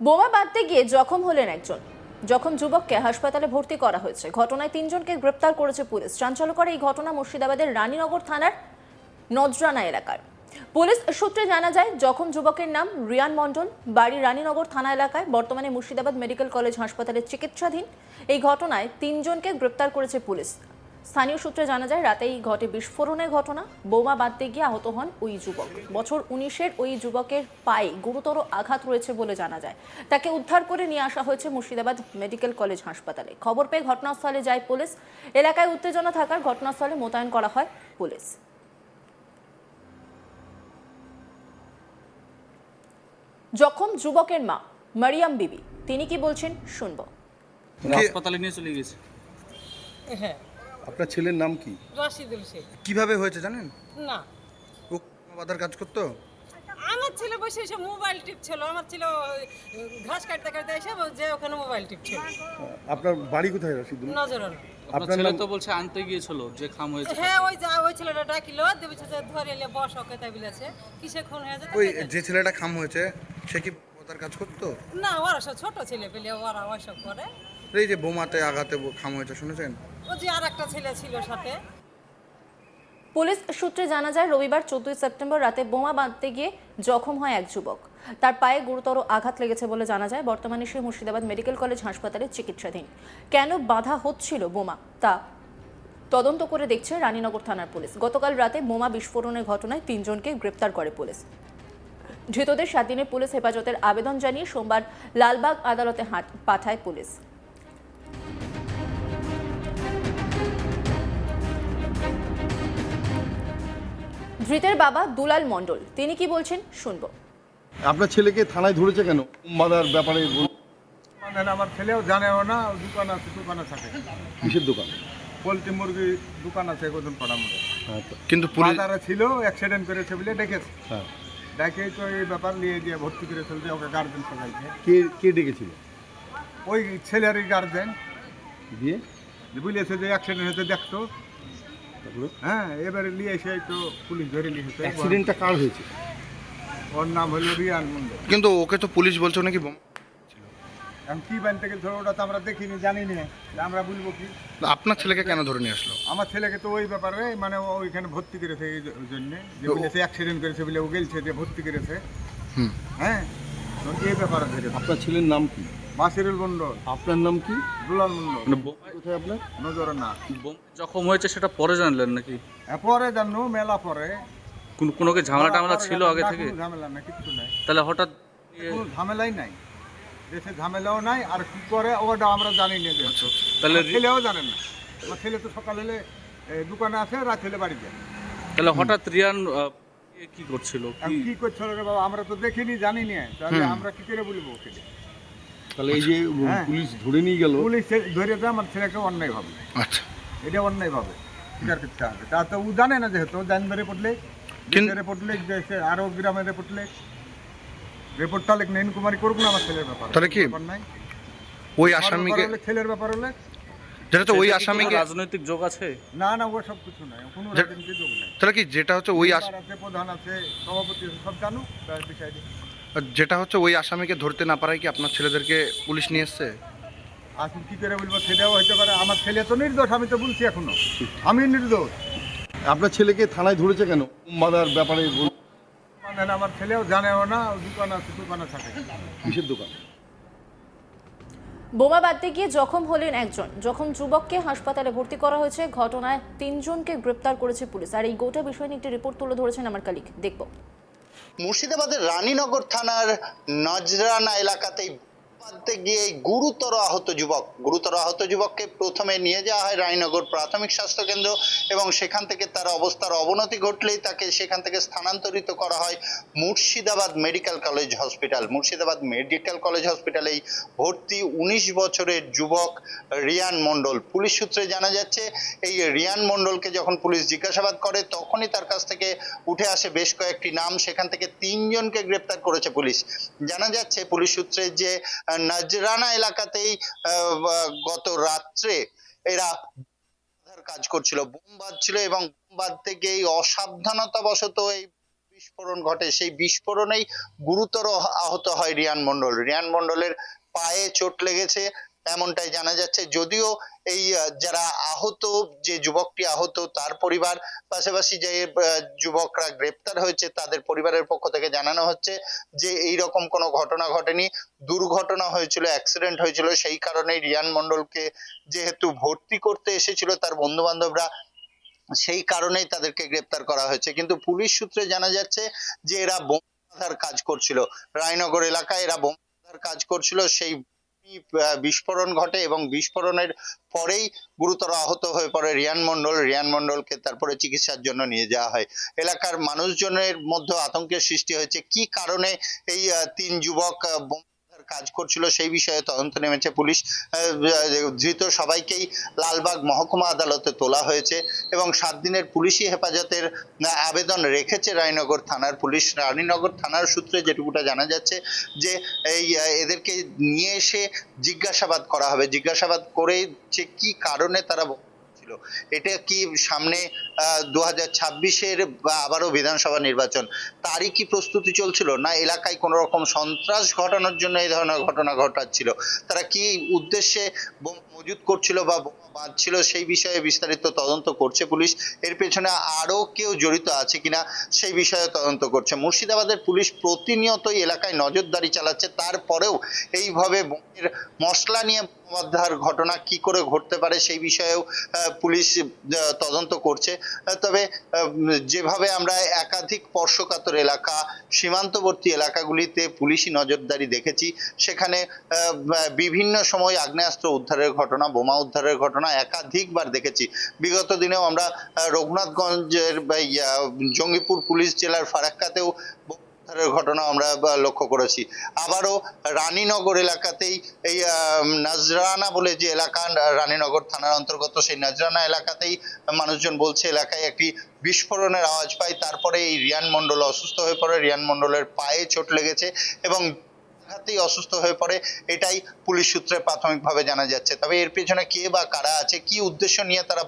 বোমা বাঁধতে গিয়ে জখম হলেন একজন। যখন যুবককে হাসপাতালে ভর্তি করা হয়েছে। ঘটনায় তিনজনকে গ্রেপ্তার করেছে পুলিশ। চাঞ্চল্যকর এই ঘটনা মুর্শিদাবাদের রানীনগর থানার নজরানা এলাকার। পুলিশ সূত্রে জানা যায়, জখম যুবকের নাম রিয়ান মণ্ডল। বাড়ি রানীনগর থানা এলাকায়, বর্তমানে মুর্শিদাবাদ মেডিকেল কলেজ হাসপাতালে চিকিৎসাধীন। এই ঘটনায় তিনজনকে গ্রেপ্তার করেছে পুলিশ। স্থানীয় সূত্রে জানা যায় রাতেই ঘটে বিস্ফোরণের ঘটনা। বোমা বাঁধতে গিয়ে আহত হন ওই যুবক। বছর উনিশের ওই যুবকের পায়ে গুরুতর আঘাত রয়েছে বলে জানা যায়। তাকে উদ্ধার করে নিয়ে আসা হয়েছে মুর্শিদাবাদ মেডিকেল কলেজ হাসপাতালে। খবর পেয়ে ঘটনাস্থলে যায় পুলিশ। এলাকায় উত্তেজনা থাকার ঘটনাস্থলে মোতায়েন করা হয় পুলিশ। জখম যুবকের মা মারিয়াম বিবি। তিনি কি বলছেন? শুনব। হাসপাতালে নিয়ে চলে গেছে হ্যাঁ। আপনার ছেলের নাম কি? রশিদুল শেখ। কীভাবে হয়েছে জানেন? না। ও বাধার কাজ করতো? আমার ছেলে বসে এসে মোবাইল টিপছিল। আমার ছেলে ঘাস কাটতে কাটতে এসে যে ওখানে মোবাইল টিপছিল। আপনার বাড়ি কোথায় রশিদুল? নজরন আপনার ছেলে তো বলছে আনতে গিয়েছিল যে খাম হয়েছে। হ্যাঁ ওই যা ওই ছেলেটা ডাকিল দেবেছে যে ধরে এলে বস ওকে তাই বলেছে কিসে খুন হয়েছে ওই যে ছেলেটা খাম হয়েছে সে কি বাধার কাজ করতো? না ওরা সব ছোট ছেলে পেলে ওরা ওইসব করে। এই যে বোমাতে আঘাতে খাম হয়েছে শুনেছেন? আর একটা ছেলে ছিল সাথে। পুলিশ সূত্রে জানা যায়, রবিবার চোদ্দই সেপ্টেম্বর রাতে বোমা বাঁধতে গিয়ে জখম হয় এক যুবক। তার পায়ে গুরুতর আঘাত লেগেছে বলে জানা যায়। বর্তমানে সে মুর্শিদাবাদ মেডিকেল কলেজ হাসপাতালে চিকিৎসাধীন। কেন বাধা হচ্ছিল বোমা? তা তদন্ত করে দেখছে রানীনগর থানার পুলিশ। গতকাল রাতে বোমা বিস্ফোরণের ঘটনায় তিনজনকে গ্রেপ্তার করে পুলিশ। ধৃতদের সাত দিনের পুলিশ হেফাজতের আবেদন জানিয়ে সোমবার লালবাগ আদালতে পাঠায় পুলিশ। ধৃতের বাবা দুলাল মণ্ডল। তিনি কি বলছেন? শুনব। আপনার ছেলেকে থানায় ধরেছে কেন? মাদার ব্যাপারে মানে আমার ছেলেও জানেও না দোকান আছে দোকানে থাকে কিসের দোকান? পোলট্রি মুরগি দোকান আছে গোদন পাড়া মধ্যে। হ্যাঁ কিন্তু বাজারে ছিল অ্যাক্সিডেন্ট করেছে বলে ডেকেছে। হ্যাঁ। ডেকে তো এই ব্যাপার নিয়ে দিয়ে ভর্তি করে ফেলছে ওকে গার্জেন সবাইকে কে কে ডেকেছিল? ওই ছেলেরই গার্জেন দিয়ে? বুঝেছে যে অ্যাক্সিডেন্ট হয়েছে দেখতো তারপরে হ্যাঁ এবারে নিয়ে এসে তো পুলিশ ধরে নিয়ে এসেছে অ্যাক্সিডেন্টটা কার হয়েছে? ওর নাম হলো রিয়ান মন্ডল কিন্তু ওকে তো পুলিশ বলছে নাকি বোমা? এখন কি বান থেকে ধরো ওটা তো আমরা দেখিনি জানি না। আমরা বলব কি? আপনার ছেলেকে কেন ধরে নিয়ে আসলো? আমার ছেলেকে তো ওই ব্যাপারে মানে ও ওইখানে ভর্তি করেছে এই জন্য। যে বলেছে অ্যাক্সিডেন্ট করেছে বলে ও গেলছে যে ভর্তি করেছে। হ্যাঁ? এই ব্যাপারে ধরে আপনার ছেলের নাম কি? বাসিরুল মন্ডল আপনার নাম কি? দুলাল মন্ডল মানে কোথায় আপনার? নজর না। বোম জখম হয়েছে সেটা পরে জানলেন নাকি? হ্যাঁ, পরে জানো মেলা পরে। কোন কোনো কি ঝামেলা টামেলা ছিল আগে থেকে? ঝামেলা নাই কিচ্ছু নাই। তাহলে হঠাৎ কোনো ঝামেলাই নাই। দেশে ঝামেলাও নাই আর কি করে ওটা আমরা জানি না তাহলে ছেলেও জানে না। আমার ছেলে তো সকাল হলে দোকানে আসে রাত হলে বাড়ি যায়। তাহলে হঠাৎ রিয়ান কি করছিল? কি করছিল বাবা আমরা তো দেখিনি জানি না। তাহলে আমরা কি করে বলব ওকে? তাহলে এই যে হ্যাঁ। পুলিশ ধরে নিয়ে গেল। পুলিশ ধরেছে আমার ছেলেকে অন্যায় ভাবে। আচ্ছা। এটা অন্যায় ভাবে স্বীকার করতে হবে। তা তো ও জানে না যেহেতু ও জানবে রিপোর্ট লেখ কিন- রিপোর্ট লেখ যে সে রিপোর্ট লেখ রিপোর্টটা নেন কুমারী করুক না আমার ছেলের ব্যাপার। তাহলে কি? ওই আসামিকে ছেলের ব্যাপার হলে। যেটা তো ওই আসামিকে রাজনৈতিক যোগ আছে? না না ও সব কিছু নাই। কোনো যে- রাজনীতি যোগ নাই। তাহলে কি যেটা হচ্ছে ওই প্রধান আছে সভাপতি আছে সব জানো তার বিষয়ে যেটা হচ্ছে ওই আসামিকে ধরতে না পারায় কি আপনার ছেলেদেরকে পুলিশ নিয়ে এসছে? আসুন কি করে বলব সেটাও হতে পারে। আমার ছেলে তো নির্দোষ আমি তো বলছি এখনও। আমি নির্দোষ। আপনার ছেলেকে থানায় ধরেছে কেন? বাধার ব্যাপারে মানে আমার ছেলেও জানেও না দোকান আছে দোকানে থাকে কিসের দোকান? বোমা বাঁধতে গিয়ে জখম হলেন একজন। জখম যুবককে হাসপাতালে ভর্তি করা হয়েছে। ঘটনায় তিনজনকে গ্রেপ্তার করেছে পুলিশ। আর এই গোটা বিষয় নিয়ে একটি রিপোর্ট তুলে ধরেছেন আমার কালিক দেখব। মুর্শিদাবাদের রানীনগর থানার নজরানা এলাকাতেই বাঁধতে গিয়ে গুরুতর আহত যুবক, গুরুতর আহত যুবককে প্রথমে নিয়ে যাওয়া হয় রানীনগর প্রাথমিক স্বাস্থ্য কেন্দ্র এবং সেখান থেকে তার অবস্থার অবনতি ঘটলেই তাকে সেখান থেকে স্থানান্তরিত করা হয় Murshidabad medical college hospital. Murshidabad medical college হসপিটালেই ভর্তি উনিশ বছরের যুবক রিয়ান মণ্ডল। পুলিশ সূত্রে জানা যাচ্ছে, এই রিয়ান মণ্ডলকে যখন পুলিশ জিজ্ঞাসাবাদ করে, তখনই তার কাছ থেকে উঠে আসে বেশ কয়েকটি নাম। সেখান থেকে তিনজনকে গ্রেপ্তার করেছে পুলিশ। জানা যাচ্ছে, পুলিশ সূত্রে যে নজরানা এলাকাতেই গত রাত্রে এরা কাজ করছিল, বোম বাজছিল এবং বোম বাঁধতে গিয়ে অসাবধানতা বশত এই বিস্ফোরণ ঘটে। সেই বিস্ফোরণেই গুরুতর আহত হয় রিয়ান মন্ডল রিয়ান মন্ডলের পায়ে চোট লেগেছে, এমনটাই জানা যাচ্ছে। যদিও এই যারা আহত, যে যুবকটি আহত, তার পরিবার, পাশাপাশি যে যুবকরা গ্রেপ্তার হয়েছে, তাদের পরিবারের পক্ষ থেকে জানানো হচ্ছে যে, এই রকম কোনো ঘটনা ঘটেনি। দুর্ঘটনা হয়েছিল অ্যাক্সিডেন্ট হয়েছিল, সেই কারণেই রিয়ান মণ্ডলকে যেহেতু ভর্তি করতে এসেছিল, তার বন্ধু বান্ধবরা সেই কারণেই তাদেরকে গ্রেপ্তার করা হয়েছে। কিন্তু পুলিশ সূত্রে জানা যাচ্ছে যে, এরা বোমা বাঁধার কাজ করছিল। রায়নগর এলাকায় এরা বোমা বাঁধার কাজ করছিল, সেই বিস্ফোরণ ঘটে এবং বিস্ফোরণের পরেই গুরুতর আহত হয়ে পড়ে রিয়ান মন্ডল রিয়ান মন্ডলকে তারপরে চিকিৎসার জন্য নিয়ে যাওয়া হয়। এলাকার মানুষজনের মধ্যে আতঙ্কের সৃষ্টি হয়েছে। কি কারণে এই তিন যুবক কাজ করছিল সেই বিষয়ে তদন্ত নেমেছে পুলিশ। ধৃত সবাইকেই লালবাগ মহকুমা আদালতে তোলা হয়েছে এবং সাত দিনের পুলিশি হেফাজতের আবেদন রেখেছে রায়নগর থানার পুলিশ। রানীনগর থানার সূত্রে যেটুকুটা জানা যাচ্ছে যে এই এদেরকে নিয়ে এসে জিজ্ঞাসাবাদ করা হবে। জিজ্ঞাসাবাদ করে যে কি কারণে তারা ছিল। এটা কি সামনে দু হাজার ছাব্বিশের আবারও বিধানসভা নির্বাচন, তারই কি প্রস্তুতি চলছিল? না এলাকায় কোনো রকম সন্ত্রাস ঘটানোর জন্য এই ধরনের ঘটনা ঘটাচ্ছিল? তারা কি উদ্দেশ্যে মজুত করছিল বা বাঁধছিল সেই বিষয়ে বিস্তারিত তদন্ত করছে পুলিশ? এর পেছনে আরও কেউ জড়িত আছে কিনা সেই বিষয়ে তদন্ত করছে। মুর্শিদাবাদের পুলিশ প্রতিনিয়তই এলাকায় নজরদারি চালাচ্ছে, তারপরেও এইভাবে বোমের মশলা নিয়ে বাঁধার ঘটনা কি করে ঘটতে পারে সেই বিষয়েও পুলিশ তদন্ত করছে। তবে যেভাবে আমরা একাধিক স্পর্শকাতর এলাকা, সীমান্তবর্তী এলাকাগুলিতে পুলিশি নজরদারি দেখেছি, সেখানে বিভিন্ন সময় আগ্নেয়াস্ত্র উদ্ধারের ঘটনা, বোমা উদ্ধারের ঘটনা একাধিকবার দেখেছি। বিগত দিনেও আমরা রঘুনাথগঞ্জের জঙ্গিপুর পুলিশ জেলার ফারাক্কাতেও ঘটনা আমরা লক্ষ্য করেছি। আবারও রানীনগর এলাকাতেই এই নাজরানা বলে যে এলাকা, রানীনগর থানার অন্তর্গত সেই নাজরানা এলাকাতেই মানুষজন বলছে এলাকায় একটি বিস্ফোরণের আওয়াজ পায়। তারপরে এই রিয়ান মণ্ডল অসুস্থ হয়ে পড়ে, রিয়ান মণ্ডলের পায়ে চোট লেগেছে এবং আঘাতেই অসুস্থ হয়ে পড়ে, এটাই পুলিশ সূত্রে প্রাথমিকভাবে জানা যাচ্ছে। তবে এর পেছনে কে বা কারা আছে, কি উদ্দেশ্য নিয়ে তারা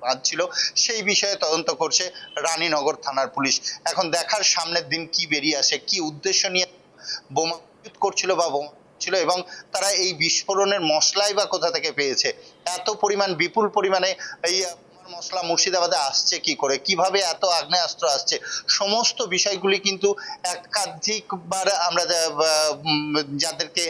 বাঁধছিল সেই বিষয়ে তদন্ত করছে রানীনগর থানার পুলিশ। এখন দেখার সামনের দিন কি বেরিয়ে আসে, কি উদ্দেশ্য নিয়ে বোমা করছিল বা বোমা ছিল এবং তারা এই বিস্ফোরণের মশলাই বা কোথা থেকে পেয়েছে? এত পরিমাণ, বিপুল পরিমাণে এই মশলা মুর্শিদাবাদে আসছে কি করে? কীভাবে এত আগ্নেয়াস্ত্র আসছে? সমস্ত বিষয়গুলি কিন্তু একাধিকবার আমরা যাদেরকে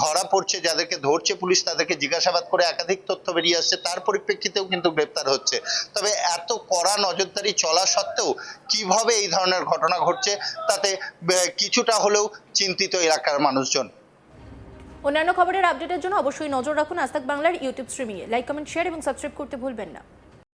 ধরা পড়ছে, যাদেরকে ধরছে পুলিশ, তাদেরকে জিজ্ঞাসাবাদ করে একাধিক তথ্য বেরিয়ে আসছে, তার পরিপ্রেক্ষিতেও কিন্তু গ্রেপ্তার হচ্ছে। তবে এত কড়া নজরদারি চলা সত্ত্বেও কীভাবে এই ধরনের ঘটনা ঘটছে, তাতে কিছুটা হলেও চিন্তিত এলাকার মানুষজন। অন্যান্য খবরের আপডেটের জন্য অবশ্যই নজর রাখুন আস্তাক বাংলার ইউটিউব স্ট্রিমিংয়ে লাইক কমেন্ট শেয়ার এবং সাবস্ক্রাইব করতে ভুলবেন না।